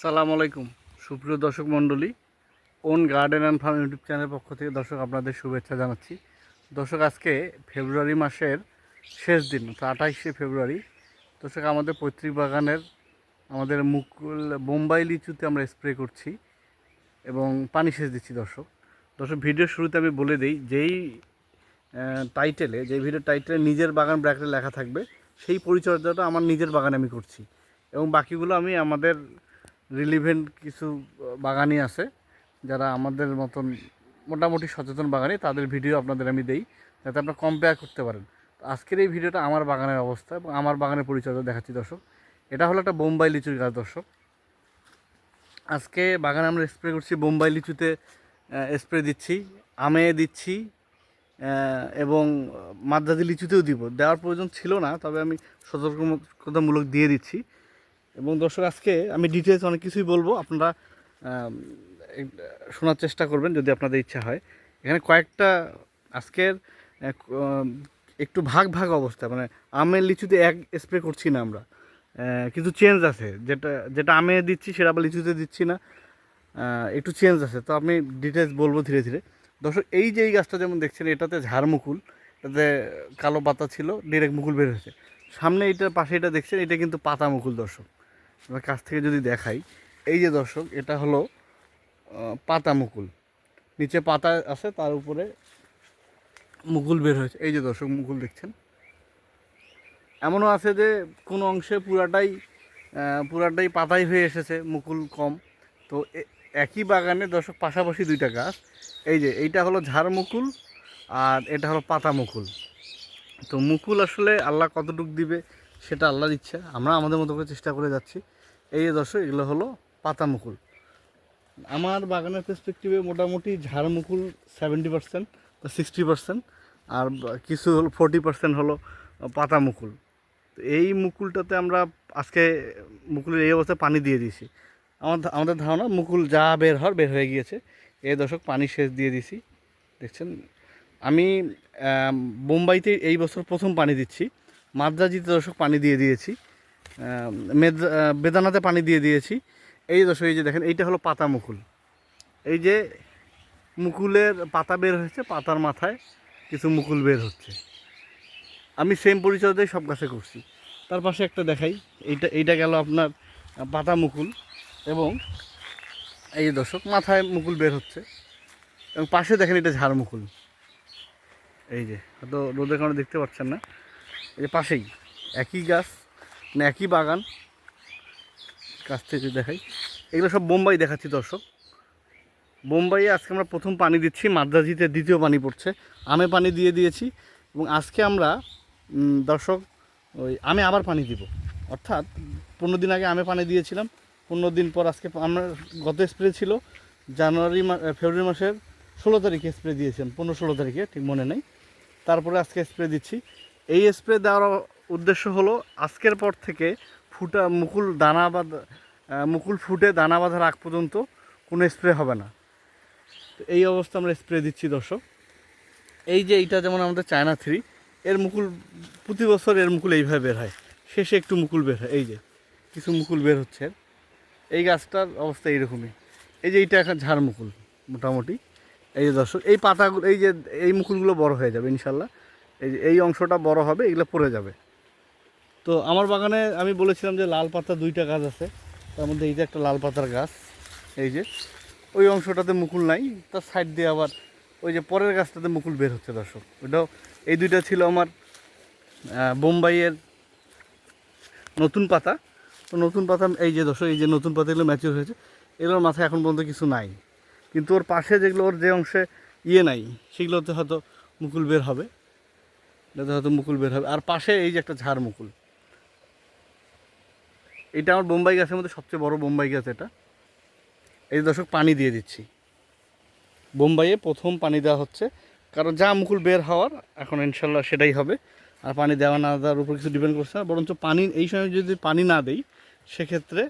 সালাম আলাইকুম। সুপ্রিয় দর্শক মণ্ডলী own garden and farm YouTube চ্যানেলের পক্ষ থেকে দর্শক আপনাদের শুভেচ্ছা জানাচ্ছি। দর্শক, আজকে ফেব্রুয়ারি মাসের শেষ দিন আঠাইশে ফেব্রুয়ারি। দর্শক, আমাদের পৈতৃক বাগানের, আমাদের মুকুল, বোম্বাই লিচুতে আমরা স্প্রে করছি এবং পানি সেচ দিচ্ছি দর্শক। দর্শক, ভিডিওর শুরুতে আমি বলে দিই, যেই টাইটেলে যেই ভিডিও টাইটেলে নিজের বাগান ব্র্যাকেটে লেখা থাকবে, সেই পরিচর্যাটা আমার নিজের বাগানে আমি করছি। এবং বাকিগুলো আমি আমাদের রিলিভেন্ট কিছু বাগানি আছে। যারা আমাদের মতন মোটামুটি সচেতন বাগানি, তাদের ভিডিও আপনাদের আমি দেই, যাতে আপনারা কম্পেয়ার করতে পারেন। আজকের এই ভিডিওটা আমার বাগানের অবস্থা এবং আমার বাগানের পরিচর্যা দেখাচ্ছি দর্শক। এটা হলো একটা বোম্বাই লিচুর গাছ দর্শক। আজকে বাগানে আমরা স্প্রে করছি বোম্বাই লিচুতে স্প্রে দিচ্ছি, আমে দিচ্ছি এবং মাদ্রাজি লিচুতেও দিব। দেওয়ার প্রয়োজন ছিল না, তবে আমি সতর্কতামূলক দিয়ে দিচ্ছি। এবং দর্শক, আজকে আমি ডিটেলস অনেক কিছুই বলব। আপনারা শোনার চেষ্টা করবেন যদি আপনাদের ইচ্ছা হয়। এখানে কয়েকটা আজকের একটু ভাগ ভাগ অবস্থা। মানে আমের লিচুতে এক স্প্রে করছি না আমরা। কিছু চেঞ্জ আছে। যেটা যেটা আমে দিচ্ছি সেটা আবার লিচুতে দিচ্ছি না। একটু চেঞ্জ আছে। তো আমি ডিটেলস বলব ধীরে ধীরে। দর্শক, এই যে এই গাছটা যেমন দেখছেন, এটাতে ঝাড়মুকুল, এটাতে কালো পাতা ছিল ডিরেক্ট মুকুল বের হয়েছে। সামনে এটার পাশে এটা দেখছেন, এটা কিন্তু পাতা মুকুল দর্শক। আমরা কাছ থেকে যদি দেখাই, এই যে দর্শক, এটা হলো পাতা মুকুল। নিচে পাতা আছে, তার উপরে মুকুল বের হয়েছে। এই যে দর্শক, মুকুল দেখছেন? এমনও আছে যে কোনো অংশে পুরাটাই পুরাটাই পাতাই হয়ে এসেছে, মুকুল কম। তো একই বাগানে দর্শক, পাশাপাশি দুইটা গাছ। এই যে, এইটা হলো ঝাড় মুকুল, আর এটা হলো পাতা মুকুল। তো মুকুল আসলে আল্লাহ কতটুক দিবে সেটা আল্লাহর ইচ্ছা। আমরা আমাদের মতো করে চেষ্টা করে যাচ্ছি। এই যে দর্শক এগুলো হলো পাতা মুকুল আমার বাগানের পার্সপেক্টিভে মোটামুটি ঝাড় মুকুল সেভেন্টি পার্সেন্ট বা সিক্সটি পার্সেন্ট আর কিছু হলো ফোরটি পার্সেন্ট হলো পাতা মুকুল এই মুকুলটাতে আমরা আজকে মুকুলের এই অবস্থায় পানি দিয়ে দিয়েছি। আমার আমাদের ধারণা মুকুল যা বের হওয়ার বের হয়ে গিয়েছে। এই দশক পানি সেচ দিয়ে দিছি দেখছেন? আম, বোম্বাইতে এই বছর প্রথম পানি দিচ্ছি। মাদ্রাজিতে দশক পানি দিয়ে দিয়েছি বেদানাতে পানি দিয়ে দিয়েছি। এই দশক এই যে দেখেন, এইটা হলো পাতা মুকুল। এই যে মুকুলের পাতা বের হয়েছে, পাতার মাথায় কিছু মুকুল বের হচ্ছে। আমি সেম পরিচর্যাই সব গাছে করছি। তার পাশে একটা দেখাই, এইটা এইটা গেল আপনার পাতা মুকুল এবং এই দর্শক, মাথায় মুকুল বের হচ্ছে। এবং পাশে দেখেন, এটা ঝাড় মুকুল। এই যে হয়তো রোদের কারণে দেখতে পাচ্ছেন না। এই পাশেই, একই গাছ মানে একই বাগান। কাছ থেকে দেখাই। এগুলো সব বোম্বাই দেখাচ্ছি, দর্শক। বোম্বাইয়ে আজকে আমরা প্রথম পানি দিচ্ছি, মাদ্রাজিতে দ্বিতীয় পানি পড়ছে। আমে পানি দিয়ে দিয়েছি এবং আজকে আমরা দর্শক, ওই আমি আবার পানি দিব। অর্থাৎ পনেরো দিন আগে আমে পানি দিয়েছিলাম, পনেরো দিন পর আজকে আমরা গত স্প্রে ছিল, জানুয়ারি ফেব্রুয়ারি মাসের ষোলো তারিখে স্প্রে দিয়েছিলাম, পনেরো ষোলো তারিখে, ঠিক মনে নেই। তারপরে আজকে স্প্রে দিচ্ছি এই স্প্রে দেওয়ার উদ্দেশ্য হলো আজকের পর থেকে ফুটা মুকুল দানা বা মুকুল ফুটে দানা বাঁধার আগ পর্যন্ত কোনো স্প্রে হবে না। তো এই অবস্থা আমরা স্প্রে দিচ্ছি দর্শক। এই যে এইটা যেমন আমাদের চায়না থ্রি এর মুকুল প্রতি বছর এর মুকুল এইভাবে বের হয়। শেষে একটু মুকুল বের হয়। এই যে কিছু মুকুল বের হচ্ছে। এই গাছটার অবস্থা এইরকমই। এই যে এইটা এখন ঝাড় মুকুল, মোটামুটি। এই যে দর্শক, এই পাতাগুলো, এই যে, এই মুকুলগুলো বড় হয়ে যাবে, ইনশাল্লাহ। এই যে, এই অংশটা বড় হবে, এগুলো পড়ে যাবে। তো আমার বাগানে আমি বলেছিলাম যে লাল পাতা দুইটা গাছ আছে। তার মধ্যে এই যে একটা লাল পাতার গাছ, এই যে, ওই অংশটাতে মুকুল নাই, তার সাইড দিয়ে আবার ওই যে পরের গাছটাতে মুকুল বের হচ্ছে, দর্শক। ওটাও, এই দুইটা ছিল আমার বোম্বাইয়ের নতুন পাতা। তো নতুন পাতা, এই যে দর্শক, এই যে নতুন পাতাগুলো ম্যাচিউর হয়েছে, এগুলোর মাথায় এখন পর্যন্ত কিছু নাই। কিন্তু ওর পাশে যেগুলো, ওর যে অংশে ইয়ে নাই, সেগুলোতে হয়তো মুকুল বের হবে। এটাতে হয়তো মুকুল বের হবে। আর পাশে এই যে একটা ঝাড় মুকুল। এটা আমার বোম্বাই গাছের মধ্যে সবচেয়ে বড় বোম্বাই গাছ এটা। এই দর্শক, পানি দিয়ে দিচ্ছি। বোম্বাইয়ে প্রথম পানি দেওয়া হচ্ছে। কারণ যা মুকুল বের হওয়ার, এখন ইনশাল্লাহ সেটাই হবে। আর পানি দেওয়া না দেওয়ার উপর কিছু ডিপেন্ড করছে না। বরঞ্চ পানি, এই সময় যদি পানি না দেই, সেক্ষেত্রে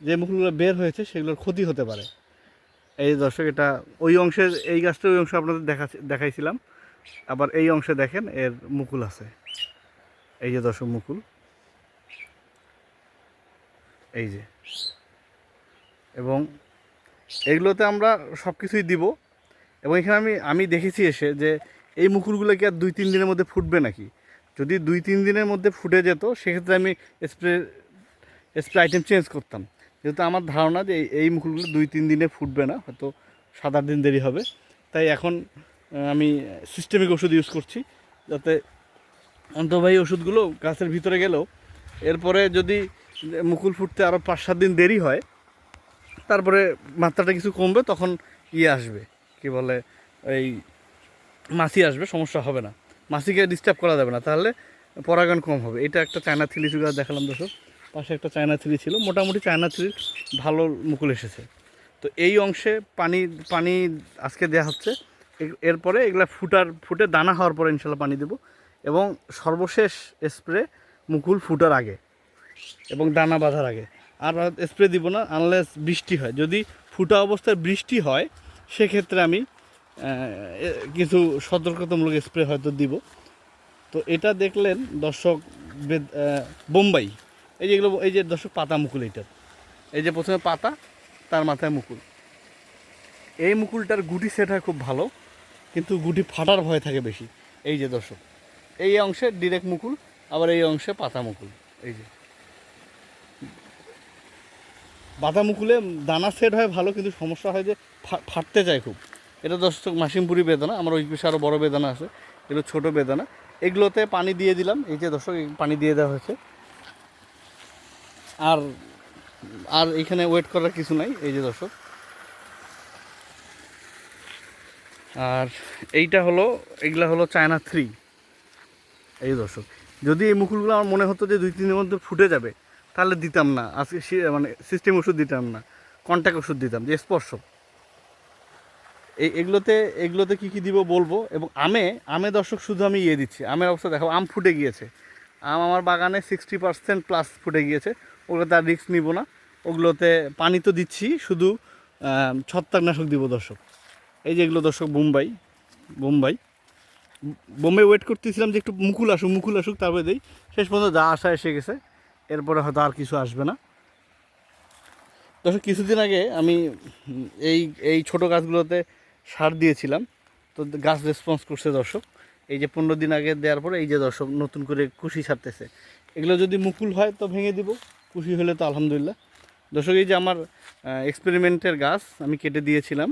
যে মুকুলগুলো বের হয়েছে, সেগুলোর ক্ষতি হতে পারে। এই দর্শক, এটা ওই অংশের, এই গাছটা ওই অংশ আপনাদের দেখা দেখাইছিলাম। আবার এই অংশে দেখেন এর মুকুল আছে। এই যে দর্শক মুকুল। এই যে। এবং এগুলোতে আমরা সব কিছুই দিব। এবং এখানে আমি আমি দেখেছি এসে যে এই মুকুলগুলো কি আর দুই তিন দিনের মধ্যে ফুটবে নাকি? যদি দুই তিন দিনের মধ্যে ফুটে যেত, সেক্ষেত্রে আমি স্প্রে স্প্রে আইটেম চেঞ্জ করতাম। যেহেতু আমার ধারণা যে এই- মুকুলগুলো দুই তিন দিনে ফুটবে না, হয়তো সাত আট দিন দেরি হবে। তাই এখন আমি সিস্টেমিক ওষুধ ইউজ করছি, যাতে অন্তর্বাহী ওষুধগুলো গাছের ভিতরে গেলেও এরপরে যদি মুকুল ফুটতে আরও পাঁচ সাত দিন দেরি হয়, তারপরে মাত্রাটা কিছু কমবে, তখন ইয়ে আসবে, কি বলে, এই মাছি আসবে, সমস্যা হবে না। মাছিকে ডিস্টার্ব করা যাবে না, তাহলে পরাগায়ন কম হবে। এটা একটা চায়না থ্রি সুগার দেখালাম দর্শক, পাশে একটা চায়না থ্রি ছিল, মোটামুটি চায়না থ্রির ভালো মুকুল এসেছে। তো এই অংশে পানি পানি আজকে দেওয়া হচ্ছে এরপরে এগুলো ফুটার, ফুটে দানা হওয়ার পরে ইনশাল্লাহ পানি দেবো। এবং সর্বশেষ স্প্রে মুকুল ফুটার আগে এবং দানা বাঁধার আগে। আর স্প্রে দিব না আনলেস বৃষ্টি হয়। যদি ফুটা অবস্থায় বৃষ্টি হয়, সেক্ষেত্রে আমি কিছু সতর্কতামূলক স্প্রে হয়তো দিব। তো এটা দেখলেন দর্শক বোম্বাই। এই যেগুলো এই যে দর্শক পাতা মুকুল এইটার। এই যে প্রথমে পাতা, তার মাথায় মুকুল। এই মুকুলটার গুটি সেট খুব ভালো। কিন্তু গুটি ফাটার ভয় থাকে বেশি। এই যে দর্শক, এই অংশে ডিরেক্ট মুকুল, আবার এই অংশে পাতা মুকুল, এই যে। বাতা মুকুলে দানা সেট হয় ভালো, কিন্তু সমস্যা হয় যে ফাটতে যায় খুব। এটা দর্শক মাসিমপুরি বেদানা, আমার ওই পাশে আরও বড়ো বেদানা আছে এগুলো ছোটো বেদানা। এগুলোতে পানি দিয়ে দিলাম, এই যে দর্শক পানি দিয়ে দেওয়া হয়েছে। আর আর এখানে ওয়েট করার কিছু নাই, এই যে দর্শক। আর এইটা হলো, এইগুলা হলো চায়না থ্রি এই দর্শক, যদি এই মুকুলগুলো আমার মনে হতো যে দুই তিন দিনের মধ্যে ফুটে যাবে, তাহলে দিতাম না। আজকে মানে সিস্টেম ওষুধ দিতাম না কন্ট্যাক্ট ওষুধ দিতাম, যে স্পর্শ এই, এগুলোতে এগুলোতে কী কী দিব বলব? এবং আমে আমে দর্শক শুধু আমি ইয়ে দিচ্ছি, আমের অবস্থা দেখো, আম ফুটে গিয়েছে। আম আমার বাগানে সিক্সটি পার্সেন্ট প্লাস ফুটে গিয়েছে ওগুলোতে আর রিস্ক নিব না। ওগুলোতে পানি তো দিচ্ছি, শুধু ছত্রাকনাশক দিব দর্শক। এই যে এগুলো দর্শক, বোম্বাই বোম্বাই। বোম্বাই ওয়েট করতেছিলাম যে একটু মুকুল আসুক মুকুল আসুক, তারপরে দেই। শেষ পর্যন্ত যা আসা এসে গেছে। এরপরে হয়তো আর কিছু আসবে না। দর্শক, কিছুদিন আগে আমি এই এই ছোটো গাছগুলোতে সার দিয়েছিলাম। তো গাছ রেসপন্স করছে দর্শক। এই যে পনেরো দিন আগে দেওয়ার পরে এই যে দর্শক নতুন করে কুশি ছাড়তেছে এগুলো যদি মুকুল হয় তো ভেঙে দিব, কুশি হলে তো আলহামদুলিল্লাহ। দর্শক, এই যে আমার এক্সপেরিমেন্টের গাছ আমি কেটে দিয়েছিলাম।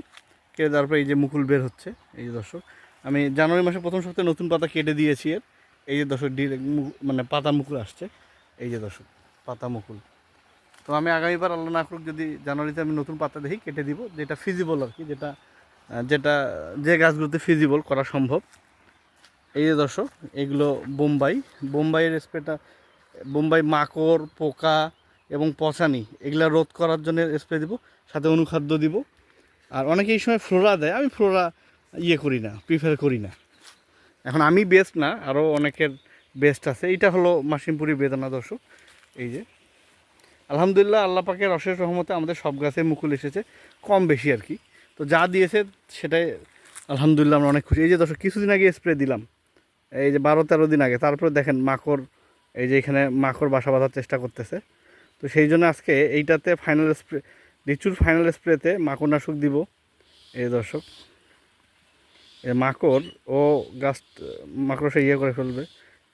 কেটে দেওয়ার পরে এই যে মুকুল বের হচ্ছে, এই যে দর্শক। আমি জানুয়ারি মাসে প্রথম সপ্তাহে নতুন পাতা কেটে দিয়েছি এর। এই যে দর্শক মানে পাতা মুকুল আসছে। এই যে দর্শক, পাতা মুকুল। তো আমি আগামীবার আল্লাহ না করুক যদি জানুয়ারিতে আমি নতুন পাতা দেখি, কেটে দিব, যেটা ফিজিবল আর কি, যেটা যেটা যে গাছগুলোতে ফিজিবল করা সম্ভব। এই যে দর্শক, এগুলো বোম্বাই। বোম্বাইয়ের স্প্রেটা, বোম্বাই মাকড়, পোকা এবং পচানি, এগুলা রোধ করার জন্য স্প্রে দিব, সাথে অনুখাদ্য দিব। আর অনেকে এই সময় ফ্লোরা দেয়। আমি ফ্লোরা ইয়ে করি না প্রিফার করি না। এখন আমি বেস্ট না আরও অনেকের বেস্ট আছে। এইটা হলো মাসিমপুরি বেদনা দর্শক, এই যে। আলহামদুলিল্লাহ আল্লাহ পাকের অশেষ রহমতে আমাদের সব গাছে মুকুল এসেছে, কম বেশি আর কি। তো যা দিয়েছে সেটাই আলহামদুলিল্লাহ আমরা অনেক খুশি। এই যে দর্শক, কিছুদিন আগে স্প্রে দিলাম। এই যে বারো তেরো দিন আগে, তারপরে দেখেন মাকড়, এই যে এখানে মাকড় বাসা বাঁধার চেষ্টা করতেছে। তো সেই জন্য আজকে এইটাতে ফাইনাল স্প্রে লিচুর ফাইনাল স্প্রেতে মাকড়নাশক দিব। এই দর্শক এ মাকড় ও গাছ, মাকড় সে ইয়ে করে ফেলবে।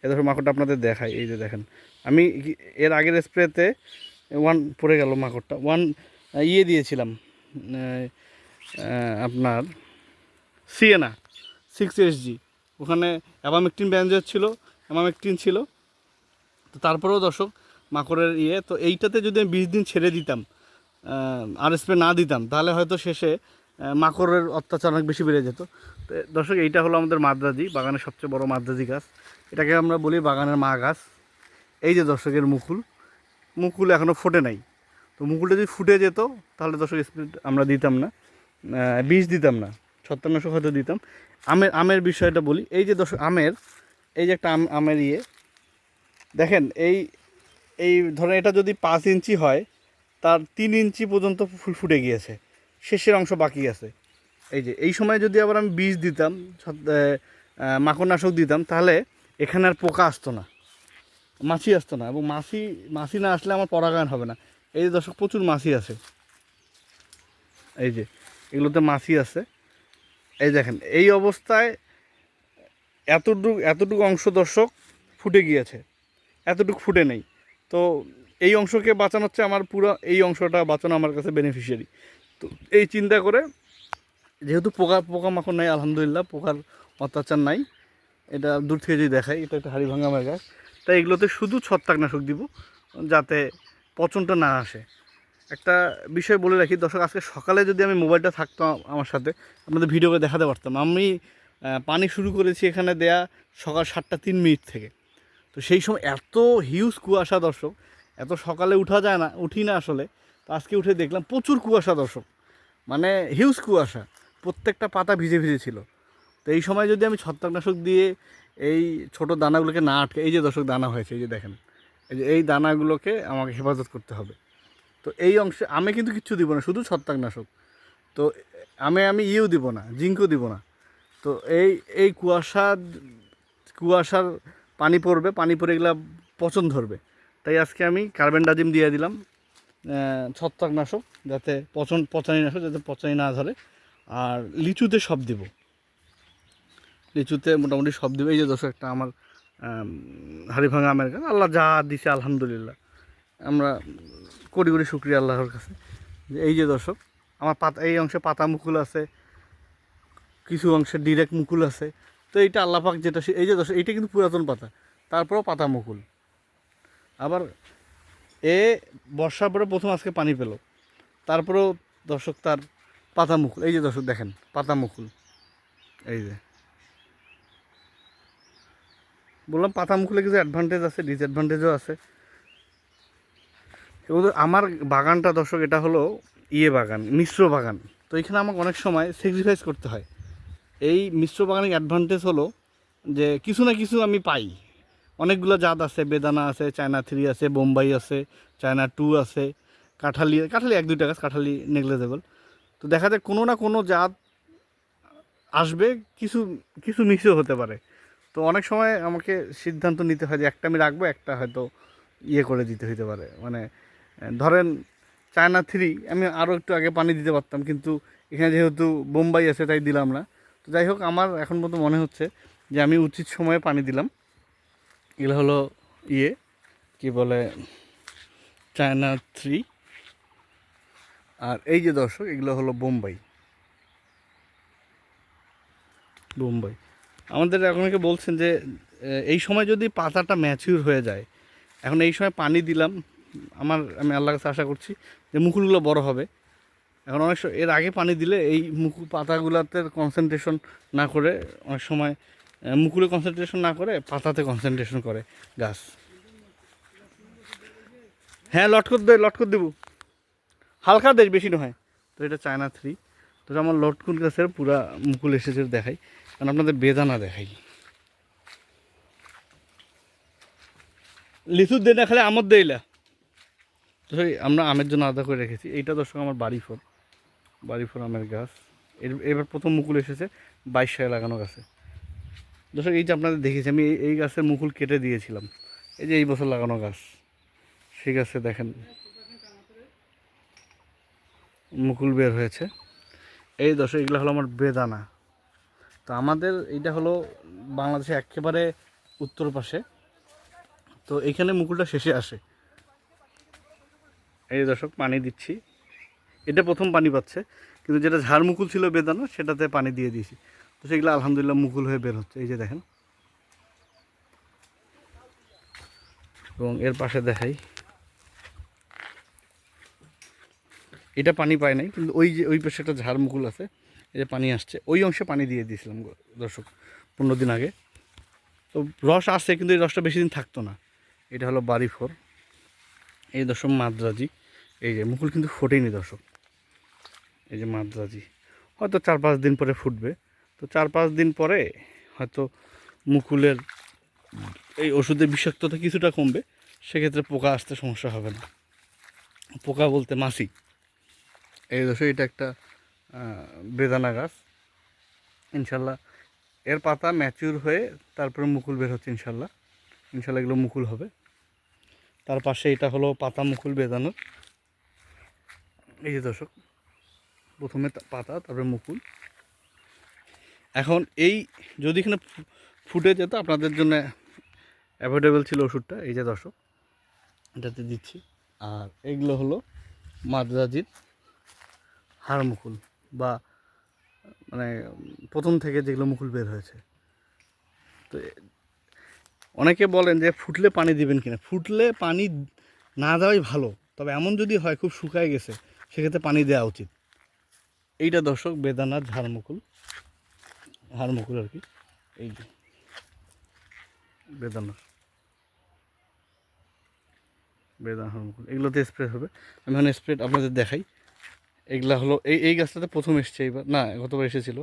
এ দর্শক, মাকড়টা আপনাদের দেখায় এই যে দেখেন। আমি এর আগের স্প্রেতে ওয়ান পড়ে গেল মাকড়টা। ওয়ান ইয়ে দিয়েছিলাম আপনার সিএনা সিক্স এসজি ওখানে অ্যাবামেকটিন ব্যাঞ্জের ছিল অ্যাবামেকটিন ছিল। তো তারপরেও দর্শক, মাকড়ের ইয়ে তো এইটাতে যদি আমি বিশ দিন ছেড়ে দিতাম আর স্প্রে না দিতাম, তাহলে হয়তো শেষে মাকড়ের অত্যাচার অনেক বেশি বেড়ে যেত। তো দর্শক, এইটা হলো আমাদের মাদ্রাজি, বাগানের সবচেয়ে বড় মাদ্রাজি গাছ। এটাকে আমরা বলি বাগানের মা গাছ। এই যে দর্শকের মুকুল মুকুল এখনও ফোটে নাই। তো মুকুলটা যদি ফুটে যেত, তাহলে দর্শক স্প্রে আমরা দিতাম না বীজ দিতাম না, ছত্রাকনাশক হয়তো দিতাম। আমের আমের বিষয়টা বলি। এই যে দর্শক, আমের, এই যে একটা আম, আমের ইয়ে দেখেন, এই এই ধরেন এটা যদি পাঁচ ইঞ্চি হয় তার তিন ইঞ্চি পর্যন্ত ফুল ফুটে গিয়েছে। শেষের অংশ বাকি আছে। এই যে, এই সময় যদি আবার আমি বীজ দিতাম মাকড়নাশক দিতাম, তাহলে এখানে আর পোকা আসতো না। মাছি আসতো না এবং মাছি মাছি না আসলে আমার পরাগায়ন হবে না। এই যে দর্শক, প্রচুর মাছি আছে। এই যে, এগুলোতে মাছি আছে। এই দেখেন, এই অবস্থায় এতটুকু এতটুকু অংশ দর্শক ফুটে গিয়েছে। এতটুকু ফুটে নেই। তো এই অংশকে বাঁচানো হচ্ছে আমার পুরো এই অংশটা বাঁচানো আমার কাছে বেনিফিশিয়ারি তো এই চিন্তা করে যেহেতু পোকা পোকামাকড় নাই, আলহামদুলিল্লাহ, পোকার অত্যাচার নাই, এটা দূর থেকে যদি দেখাই, এটা একটা হাড়ি ভাঙা গাছ তাই এগুলোতে শুধু ছত্রাকনাশক দিব, যাতে পচনটা না আসে। একটা বিষয় বলে রাখি, দর্শক, আজকে সকালে যদি আমি মোবাইলটা থাকতাম আমার সাথে, আপনাদের ভিডিও করে দেখাতে পারতাম। আমি পানি শুরু করেছি এখানে দেয়া সকাল সাতটা তিন মিনিট থেকে। তো সেই সময় এত হিউজ কুয়াশা, দর্শক এত সকালে উঠা যায় না, উঠি না আসলে। তো আজকে উঠে দেখলাম প্রচুর কুয়াশা দর্শক। মানে হিউজ কুয়াশা। প্রত্যেকটা পাতা ভিজে ভিজে ছিল। তো এই সময় যদি আমি ছত্রাকনাশক দিয়ে এই ছোট দানাগুলোকে না আটকে এই যে দর্শক, দানা হয়েছে, এই যে দেখেন। এই যে এই দানাগুলোকে আমাকে হেফাজত করতে হবে। তো এই অংশে আমি কিন্তু কিচ্ছু দিব না, শুধু ছত্রাকনাশক। তো আমি আমি ইয়েও দিব না, জিঙ্কও দিব না। তো এই এই কুয়াশা কুয়াশার পানি পড়বে, পানি পড়ে এগুলা পচন ধরবে। তাই আজকে আমি কার্বন ডাজিম দিয়ে দিলাম ছত্রাকনাশক যাতে পচন পচানি নাশক যাতে পচানি না ধরে। আর লিচুতে সব দিব। লিচুতে মোটামুটি সব দিব। এই যে দর্শক, একটা আমার হাড়ি ভাঙা আমের গাছ আল্লাহ যা দিছে, আলহামদুলিল্লাহ। আমরা কোটি কোটি শুক্রিয়া আল্লাহর কাছে। যে এই যে দর্শক, আমার পাতা, এই অংশে পাতা মুকুল আছে, কিছু অংশে ডিরেক্ট মুকুল আছে। তো এইটা আল্লাপাক যেটা এই যে দর্শক, এইটা কিন্তু পুরাতন পাতা। তারপরেও পাতা মুকুল। আবার এ বর্ষার পরে প্রথম আজকে পানি পেল। তারপরেও দর্শক তার পাতা মুকুল এই যে দর্শক দেখেন পাতা মুকুল এই যে। বললাম পাতা মুকুলে কিছু অ্যাডভান্টেজ আছে ডিসঅ্যাডভান্টেজও আছে। আমার বাগানটা দর্শক এটা হলো ইয়ে বাগান, মিশ্র বাগান। তো এখানে আমাকে অনেক সময় স্যাক্রিফাইস করতে হয়। এই মিশ্র বাগানের অ্যাডভান্টেজ হলো যে কিছু না কিছু আমি পাই। অনেকগুলো জাত আছে, বেদানা আছে, চায়না থ্রি আছে, বোম্বাই আছে, চায়না টু আছে, কাঁঠালি কাঁঠালি এক, দুইটা গাছ, কাঁঠালি নেগলেজেবল তো দেখা যায় কোনো না কোনো জাত আসবে, কিছু কিছু মিশও হতে পারে। তো অনেক সময় আমাকে সিদ্ধান্ত নিতে হয় যে একটা আমি রাখব, একটা হয়তো ইয়ে করে দিতে হইতে পারে। মানে ধরেন চায়না থ্রি আমি আরও একটু আগে পানি দিতে পারতাম, কিন্তু এখানে যেহেতু বোম্বাই আছে, তাই দিলাম না। তো যাই হোক, আমার এখন পর্যন্ত মনে হচ্ছে যে আমি উচিত সময়ে পানি দিলাম। এগুলো হলো ইয়ে কি বলে চায়না থ্রি আর এই যে দর্শক, এগুলো হলো বোম্বাই। বোম্বাই। আমাদের অনেকে বলছেন যে এই সময় যদি পাতাটা ম্যাচিউর হয়ে যায়, এখন এই সময় পানি দিলাম, আমার, আমি আল্লাহ কাছে আশা করছি যে মুকুলগুলো বড় হবে। এখন অনেক এর আগে পানি দিলে এই মুকুল পাতাগুলোতে কনসেন্ট্রেশন না করে অনেক সময় মুকুলে কনসেন্ট্রেশন না করে পাতাতে কনসেন্ট্রেশন করে গাছ। হ্যাঁ লটকর দে লটকর দেবো। হালকা দেশ, বেশি নয়। তো এটা চায়না থ্রি তো আমার লটকুন গাছের পুরা মুকুল এসেছে দেখাই। কারণ আপনাদের বেদানা দেখাই। লিচুর দে না খালি আমদ দেইলা। তো আমরা আমের জন্য আলাদা করে রেখেছি। এইটা দর্শক আমার বাড়ি ফোর বাড়ি ফোর আমের গাছ। এর, এবার প্রথম মুকুল এসেছে বাইশ সালে লাগানো গাছে। দর্শক, এই যে আপনাদের দেখেছি আমি এই- গাছের মুকুল কেটে দিয়েছিলাম। এই যে এই বছর লাগানো গাছ, সেই গাছে দেখেন মুকুল বের হয়েছে। এই দর্শক, এগুলো হলো আমার বেদানা। তো আমাদের এইটা হলো বাংলাদেশে একেবারে উত্তর পাশে। তো এইখানে মুকুলটা শেষে আসে। এই দর্শক, পানি দিচ্ছি। এটা প্রথম পানি পাচ্ছে, কিন্তু যেটা ঝাড় মুকুল ছিল বেদানা, সেটাতে পানি দিয়ে দিয়েছি। তো সেগুলো আলহামদুলিল্লাহ মুকুল হয়ে বের হচ্ছে, এই যে দেখেন। এবং এর পাশে দেখাই। এটা পানি পায় নাই, কিন্তু ওই যে, ওই পাশে একটা ঝাড় মুকুল আছে, এই যে পানি আসছে, ওই অংশে পানি দিয়ে দিয়েছিলাম দর্শক, পনেরো দিন আগে। তো রস আসছে, কিন্তু এই রসটা বেশি দিন থাকতো না। এটা হলো বাড়ি ফোর এই দর্শক, মাদ্রাজি। এই যে, মুকুল কিন্তু ফোটেনি দর্শক। এই যে মাদ্রাজি। হয়তো চার পাঁচ দিন পরে ফুটবে। তো চার পাঁচ দিন পরে হয়তো মুকুলের এই ওষুধের বিষাক্ততা কিছুটা কমবে, সেক্ষেত্রে পোকা আসতে সমস্যা হবে না। পোকা বলতে মাছি। এই দর্শক এটা একটা বেদানা গাছ। ইনশাল্লাহ এর পাতা ম্যাচিউর হয়ে তারপরে মুকুল বের হচ্ছে ইনশাল্লাহ। ইনশাল্লাহ এগুলো মুকুল হবে। তার পাশে এটা হলো পাতা মুকুল বেদানোর এই যে দর্শক, প্রথমে পাতা, তারপরে মুকুল। এখন এই যদি এখানে ফুটে যেত, আপনাদের জন্য অ্যাভয়েডেবল ছিল ওষুধটা। এই যে দর্শক, এটাতে দিচ্ছি। আর এগুলো হলো মাদ্রাজির হাড় মুকুল বা মানে প্রথম থেকে যেগুলো মুকুল বের হয়েছে। তো অনেকে বলেন যে ফুটলে পানি দিবেন কিনা? ফুটলে পানি না দেওয়াই ভালো। তবে এমন যদি হয়, খুব শুকায় গেছে, সেক্ষেত্রে পানি দেওয়া উচিত। এইটা দর্শক বেদানার ঝাড়মুকুল হাড়মুকুল আর কি। এই যে। বেদানার বেদানা হাড়মুকুল এগুলোতে স্প্রে হবে। আমি এখন স্প্রে আপনাদের দেখাই। এগুলা হলো এই এই গাছটাতে প্রথম এসছে এইবার। না গতবার এসেছিল।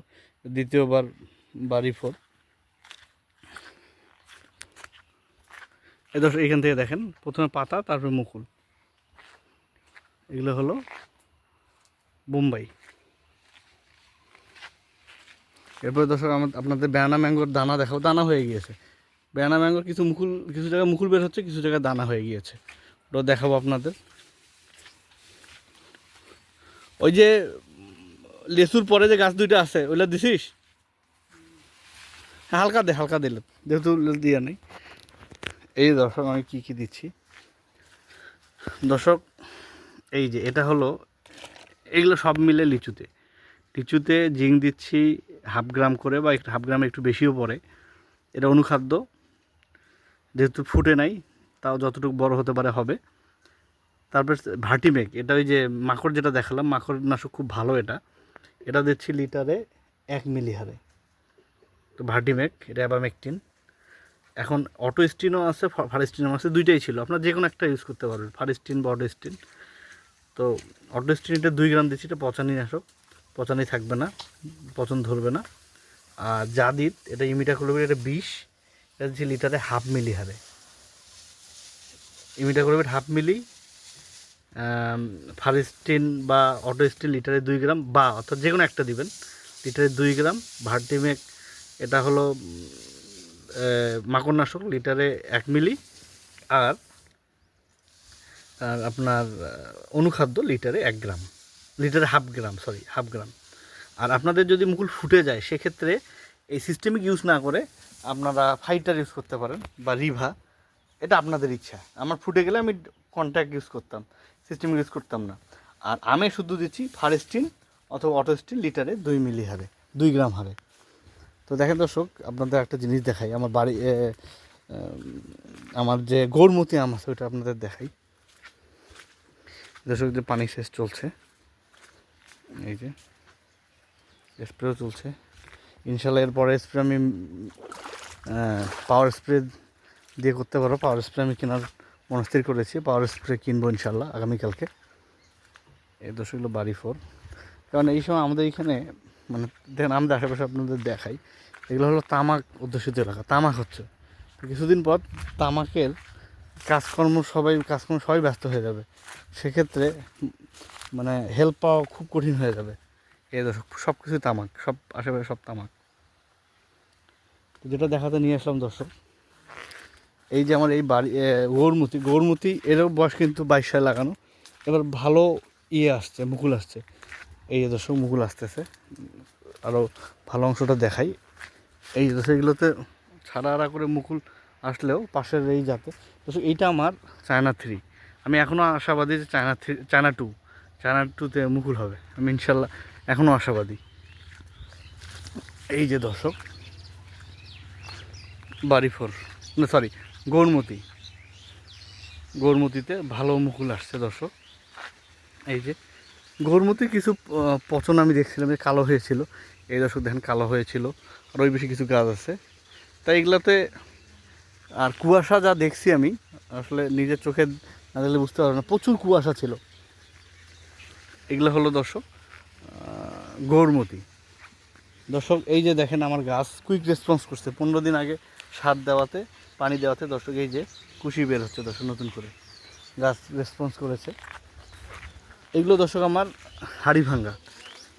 দ্বিতীয়বার বাড়ি ফোর এই দর্শক এখান থেকে দেখেন। প্রথমে পাতা তারপরে মুকুল। এগুলো হলো বোম্বাই। এরপরে দর্শক, আমার আপনাদের ব্যানা ম্যাঙ্গোর দানা দেখাও। দানা হয়ে গিয়েছে। ব্যানা ম্যাঙ্গোর কিছু মুকুল কিছু জায়গায় মুকুল বের হচ্ছে, কিছু জায়গায় দানা হয়ে গিয়েছে। ওটা দেখাবো আপনাদের। ওই যে লেসুর পরে যে গাছ দুইটা আছে, ওইগুলো দিছিস? হালকা দে, হালকা দিলে। যেহেতু দিয়ে নেই। এই দর্শক, আমি কী কী দিচ্ছি? দর্শক, এই যে, এটা হলো এগুলো সব মিলে লিচুতে। লিচুতে জিং দিচ্ছি হাফ গ্রাম করে বা একটু হাফ গ্রাম একটু বেশিও পড়ে। এটা অনুখাদ্য। যেহেতু ফুটে নাই, তাও যতটুকু বড় হতে পারে হবে। তারপর ভার্টিমেক এটা ওই যে মাকড় যেটা দেখালাম মাকড় নাশক খুব ভালো এটা। এটা দিচ্ছি লিটারে এক মিলি হারে। তো ভার্টিমেক এটা অ্যাবামেকটিন। এখন অটো স্টিনও আছে ফারেস্টিনও আছে, দুইটাই ছিল। আপনার যে কোনো একটা ইউজ করতে পারবেন, ফারেস্টিন বা অটো স্টিন তো অটো স্টিন এটা দুই গ্রাম দিচ্ছি, এটা পচানি নাশক পচানি থাকবে না, পচন ধরবে না। আর জাদিদ এটা ইমিটাক্লোবির এটা বিষ এটা দিচ্ছি লিটারে হাফ মিলি হারে। ইমিটাক্লোবির হাফ মিলি ফারেস্টিন বা অটো স্টিন লিটারে দুই গ্রাম বা, অর্থাৎ যে কোনো একটা দিবেন, লিটারে দুই গ্রাম। ভার্টিমেক, এটা হলো মাকড়নাশক, লিটারে এক মিলি। আর আপনার অনুখাদ্য লিটারে এক গ্রাম। লিটারে half gram sorry half gram আর আপনাদের যদি মুকুল ফুটে যায়, সেক্ষেত্রে এই সিস্টেমিক ইউজ না করে আপনারা ফাইটার ইউজ করতে পারেন বা রিভা এটা আপনাদের ইচ্ছা। আমার ফুটে গেলে আমি কন্ট্যাক্ট ইউজ করতাম সিস্টেমিক ইউজ করতাম না। আর আমি শুধু দিচ্ছি ফারেস্টিন অথবা অটোস্টিন লিটারে দুই মিলি হারে, দুই গ্রাম হারে। তো দেখেন দর্শক, আপনাদের একটা জিনিস দেখাই। আমার বাড়ি আমার যে গৌরমতি আম আছে ওইটা আপনাদের দেখাই। দর্শক, যে পানি শেষ চলছে। এই যে স্প্রেও চলছে। ইনশাল্লাহ এরপরে স্প্রে আমি পাওয়ার স্প্রে দিয়ে করতে পারো পাওয়ার স্প্রে আমি কেনার মনস্থির করেছি। পাওয়ার স্প্রে কিনবো ইনশাল্লাহ আগামীকালকে। এই দর্শকগুলো বাড়ি ফোর। কারণ এই সময় আমাদের এখানে মানে দেখেন, আমাদের আশেপাশে আপনাদের দেখাই, এগুলো হলো তামাক অধ্যুষিত এলাকা, তামাক হচ্ছে। কিছুদিন পর তামাকের কাজকর্ম সবাই কাজকর্ম সবাই ব্যস্ত হয়ে যাবে। সেক্ষেত্রে মানে হেল্প পাওয়া খুব কঠিন হয়ে যাবে। এই দর্শক, সব কিছু তামাক, সব আশেপাশে সব তামাক। যেটা দেখাতে নিয়ে আসলাম দর্শক, এই যে আমার এই বাড়ি গৌরমতি গৌরমতি, এরও বয়স কিন্তু বাইশ সালে লাগানো। এবার ভালো ইয়ে আসছে, মুকুল আসছে। এই দর্শক, মুকুল আসতেছে। আরও ভালো অংশটা দেখাই। এই দর্শক, এগুলোতে ছাড়া আড়া করে মুকুল আসলেও পাশের এই যাতে তো এইটা আমার চায়না থ্রি। আমি এখনও আশাবাদী যে China three, China two, China টুতে মুকুল হবে। আমি ইনশাল্লাহ এখনও আশাবাদী। এই যে দর্শক, বাড়ি ফোর, না সরি গৌরমতি। গৌরমতিতে ভালো মুকুল আসছে দর্শক। এই যে, গৌরমতি কিছু পচন আমি দেখছিলাম যে কালো হয়েছিল। এই দর্শক দেখেন কালো হয়েছিল। আর ওই বেশি কিছু গাছ আছে। তাই এগুলাতে আর কুয়াশা যা দেখছি আমি, আসলে নিজের চোখে না দেখলে বুঝতে পারব না, প্রচুর কুয়াশা ছিল। এগুলো হলো দর্শক গৌরমতি। দর্শক, এই যে দেখেন আমার গাছ কুইক রেসপন্স করছে। পনেরো দিন আগে সার দেওয়াতে, পানি দেওয়াতে দর্শক, এই যে কুশি বের হচ্ছে দর্শক, নতুন করে গাছ রেসপন্স করেছে। এগুলো দর্শক আমার হাড়ি ভাঙ্গা।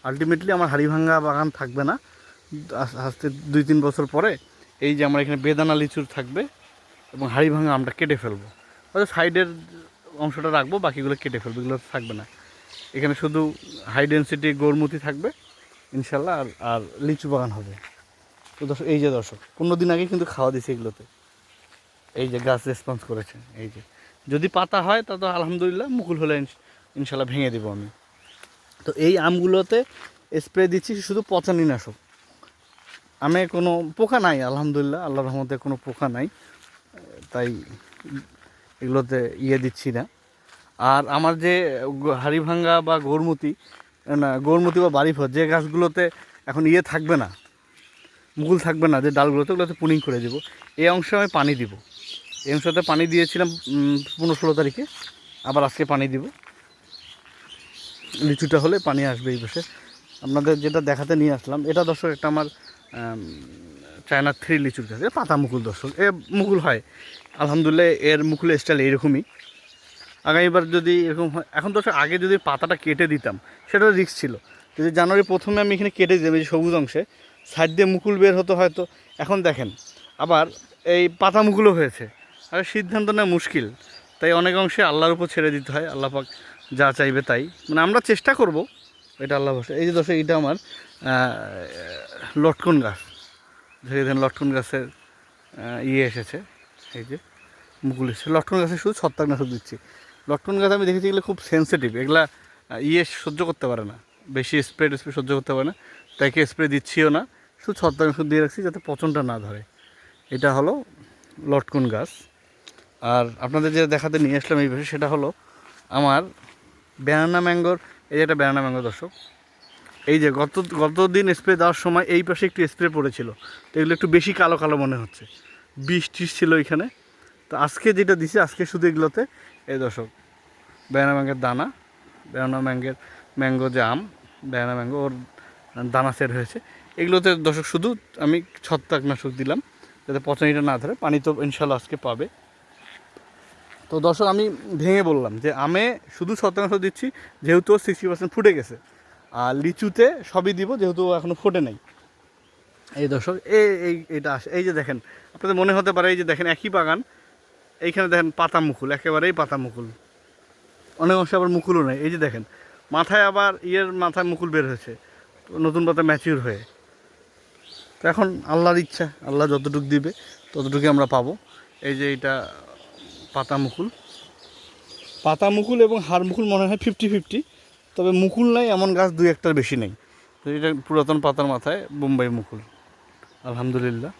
আলটিমেটলি আমার হাড়ি ভাঙ্গা বাগান থাকবে না। আস- আস্তে দুই তিন বছর পরে এই যে আমার এখানে বেদানা লিচুর থাকবে এবং হাড়ি ভাঙা আমটা কেটে ফেলব। হয়তো সাইডের অংশটা রাখব, বাকিগুলো কেটে ফেলব, এগুলো থাকবে না। এখানে শুধু হাই ডেন্সিটি গরমুতি থাকবে, ইনশাল্লাহ, আর আর লিচু বাগান হবে। তো দর্শক, এই যে দর্শক, পনেরো দিন আগে কিন্তু খাওয়া দিয়েছে এগুলোতে। এই যে গাছ রেসপন্স করেছে, এই যে। যদি পাতা হয়, তা তো আলহামদুলিল্লাহ, মুকুল হলে ইনশাল্লাহ ভেঙে দেবো আমি। তো এই আমগুলোতে স্প্রে দিচ্ছি শুধু পচানিনাশক আমে কোনো পোকা নাই, আলহামদুলিল্লাহ আল্লাহ রহমতে কোনো পোকা নাই। তাই এগুলোতে ইয়ে দিচ্ছি না। আর আমার যে হাড়িভাঙ্গা বা গরমুতি না গরমুতি বা বাড়িফর যে গাছগুলোতে এখন ইয়ে থাকবে না মুকুল থাকবে না যে ডালগুলোতে ওগুলোতে পুনিং করে দেবো। এই অংশে আমি পানি দিব। এই অংশতে পানি দিয়েছিলাম পনেরো ষোলো তারিখে। আবার আজকে পানি দিব। লিচুটা হলে পানি আসবে এই বসে। আপনাদের যেটা দেখাতে নিয়ে আসলাম এটা দর্শক একটা আমার আম, চায়না থ্রি লিচুর গাছ এ পাতা মুকুল দর্শক, এ মুকুল হয়। আলহামদুলিল্লাহ, এর মুকুলের স্টাইল এইরকমই আগামীবার যদি এরকম হয়, এখন দর্শক, আগে যদি পাতাটা কেটে দিতাম, সেটা রিস্ক ছিল। যদি জানুয়ারি প্রথমে আমি এখানে কেটে দিতাম, এই সবুজ অংশে, সাইড দিয়ে মুকুল বের হতো হয়তো, এখন দেখেন, আবার এই পাতা মুকুলও হয়েছে। আর সিদ্ধান্ত নেওয়া মুশকিল। তাই অনেক অংশে আল্লাহর উপর ছেড়ে দিতে হয়, আল্লাহ পাক যা চাইবে তাই। মানে আমরা চেষ্টা করব, এটা আল্লাহ এই যে দর্শক, এটা আমার লটকন গাছ। দেখে দেন লটকন গাছের ইয়ে এসেছে। এই যে মুকুল এসেছে। লটকন গাছে শুধু ছত্রাকনাশক দিচ্ছি। লটকন গাছ আমি দেখেছি এগুলো খুব সেন্সিটিভ এগুলা ইয়ে সহ্য করতে পারে না। বেশি স্প্রে স্প্রে সহ্য করতে পারে না। তাইকে স্প্রে দিচ্ছিও না। শুধু ছত্রাকনাশক দিয়ে রাখছি যাতে পচনটা না ধরে। এটা হলো লটকন গাছ। আর আপনাদের যে দেখাতে নিয়ে আসলাম এই বিষয়ে, সেটা হলো আমার ব্যানানা ম্যাঙ্গোর এই যে একটা ব্যানানা ম্যাঙ্গো দর্শক এই যে গত গত দিন স্প্রে দেওয়ার সময় এই পাশে একটু স্প্রে পড়েছিল। তো এগুলো একটু বেশি কালো কালো মনে হচ্ছে। বিষ টিস ছিল এখানে। তো আজকে যেটা দিছি, আজকে শুধু এগুলোতে, এই দর্শক ব্যানানা ম্যাঙ্গের দানা ব্যানানা ম্যাঙ্গের ম্যাঙ্গো যে আম ব্যানানা ম্যাঙ্গো ওর দানা সেট হয়েছে। এগুলোতে দর্শক শুধু আমি ছত্রাকনাশক দিলাম, যাতে পচনিটা না ধরে। পানি তো ইনশাল্লাহ আজকে পাবে। তো দর্শক, আমি ভেঙে বললাম যে, আমে শুধু শতাংশ দিচ্ছি, যেহেতু সিক্সটি পার্সেন্ট ফুটে গেছে। আর লিচুতে সবই দিব, যেহেতু এখনও ফোটে নাই। এই দর্শক, এই এই, এটা আসে, এই যে দেখেন, আপনাদের মনে হতে পারে এই যে দেখেন একই বাগান, এইখানে দেখেন পাতা মুকুল একেবারেই পাতা মুকুল অনেক অংশে আবার মুকুলও নেই। এই যে দেখেন, মাথায় আবার ইয়ের মাথায় মুকুল বের হয়েছে, নতুন পাতা ম্যাচিউর হয়ে। তো এখন আল্লাহর ইচ্ছা, আল্লাহ যতটুকু দিবে ততটুকু আমরা পাবো। এই যে এটা পাতা মুকুল পাতা মুকুল এবং হাড় মুকুল মনে হয় ফিফটি ফিফটি তবে মুকুল নাই, এমন গাছ দুই একটার বেশি নেই। তো এটা পুরাতন পাতার মাথায়, বোম্বাই মুকুল। আলহামদুলিল্লাহ।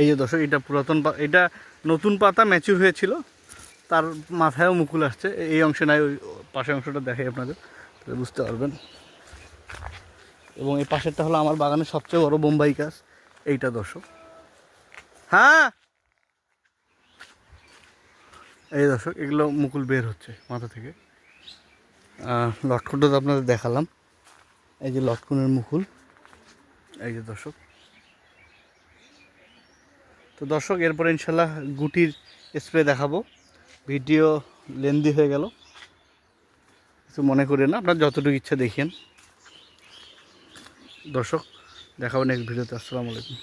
এই যে দর্শক, এটা পুরাতন এটা নতুন পাতা ম্যাচিউর হয়েছিল, তার মাথায়ও মুকুল আসছে। এই অংশে নাই, ওই পাশের অংশটা দেখাই আপনাদের, তাহলে বুঝতে পারবেন। এবং এই পাশেরটা হলো আমার বাগানের সবচেয়ে বড় বোম্বাই গাছ, এইটা দর্শক। হ্যাঁ? এই দর্শক, এগুলো মুকুল বের হচ্ছে মাথা থেকে। লটকনটা তো আপনাদের দেখালাম। এই যে লটকনের মুকুল। এই যে দর্শক। তো দর্শক, এরপরে ইনশাল্লাহ গুটির স্প্রে দেখাবো। ভিডিও লেন্দি হয়ে গেল। কিছু মনে করেন না, আপনার যতটুকু ইচ্ছা দেখেন দর্শক, দেখাবো নেক্সট ভিডিওতে। আসসালামু আলাইকুম।